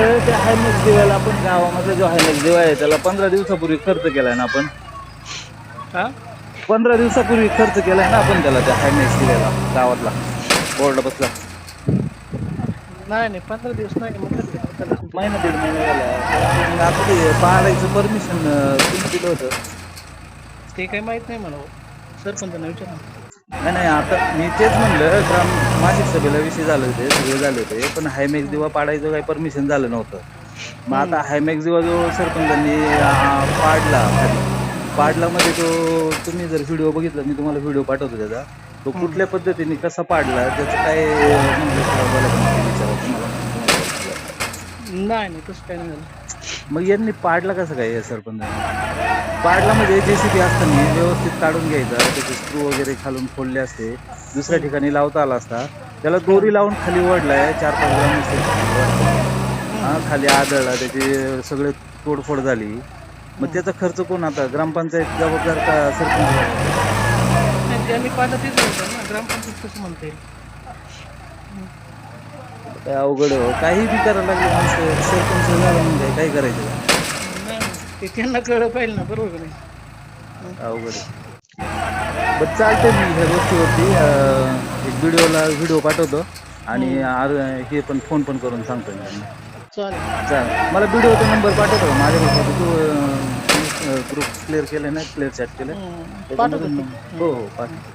तर त्या हायमेक्स दिव्याला आपण गावामधला जो हायमेक्स दिवा आहे त्याला पंधरा दिवसापूर्वी खर्च केलाय ना आपण. हा? पंधरा दिवसापूर्वी खर्च केलाय ना आपण त्याला त्या हायमेक्स दिव्याला गावातला बोर्ड बसला. नाही नाही पंधरा दिवस नाही त्याला. महिना दीड महिना झाला. मग आता ते पाडायचं परमिशन तुम्ही दिलं होतं. ते काही माहीत नाही मला. सरपंचांना विचारा. नाही नाही आता मी तेच म्हणलं ग्राम मासिक सभेला विषय झाले होते सगळे झाले होते. पण हायमॅक्स दिवा पाडायचं काही परमिशन झालं नव्हतं. मग आता हायमॅक्स दिवा जो सरपंचांनी पाडला खाली पाडला मध्ये तो तुम्ही जर व्हिडिओ बघितला मी तुम्हाला व्हिडिओ पाठवतो त्याचा. तो कुठल्या पद्धतीने कसा पाडला त्याचं काय का नाही तुम्हाला. नाही नाही तसं काही नाही झालं. मग यांनी पाडला कसं काय या सरपंच पाडला म्हणजे जे सी बी असताना व्यवस्थित काढून घ्यायचा त्याचे स्क्रू वगैरे खालून फोडले असते दुसऱ्या ठिकाणी लावता आला असता. त्याला दोरी लावून खाली ओढलाय चार पाच ग्राम हा खाली आदळला त्याची सगळे तोडफोड झाली. मग त्याचा खर्च कोण आता? ग्रामपंचायत जबाबदार का सरपंच? ग्रामपंचायत कसं म्हणता? येईल काय अवघड हो. काही बी करायला लागले माणसं सरपंच झालं म्हणजे काय करायचं ते त्यांना कळलं पाहिजे ना बरोबर का नाही अवघड आहे. बरं चालतंय मी ह्या गोष्टीवरती अं, एक व्हिडिओला व्हिडिओ पाठवतो आणि आर- हे पण फोन पण करून सांगतो मी त्यांना. चालेल. चालेल. मला व्हिडिओचा नंबर पाठवतो का? माझ्याकडे तू ग्रुप क्लिअर केलं ना? क्लिअर चॅट केलं हम्म. पाठवतो त्याच्यामधून ते. हो हो पाठव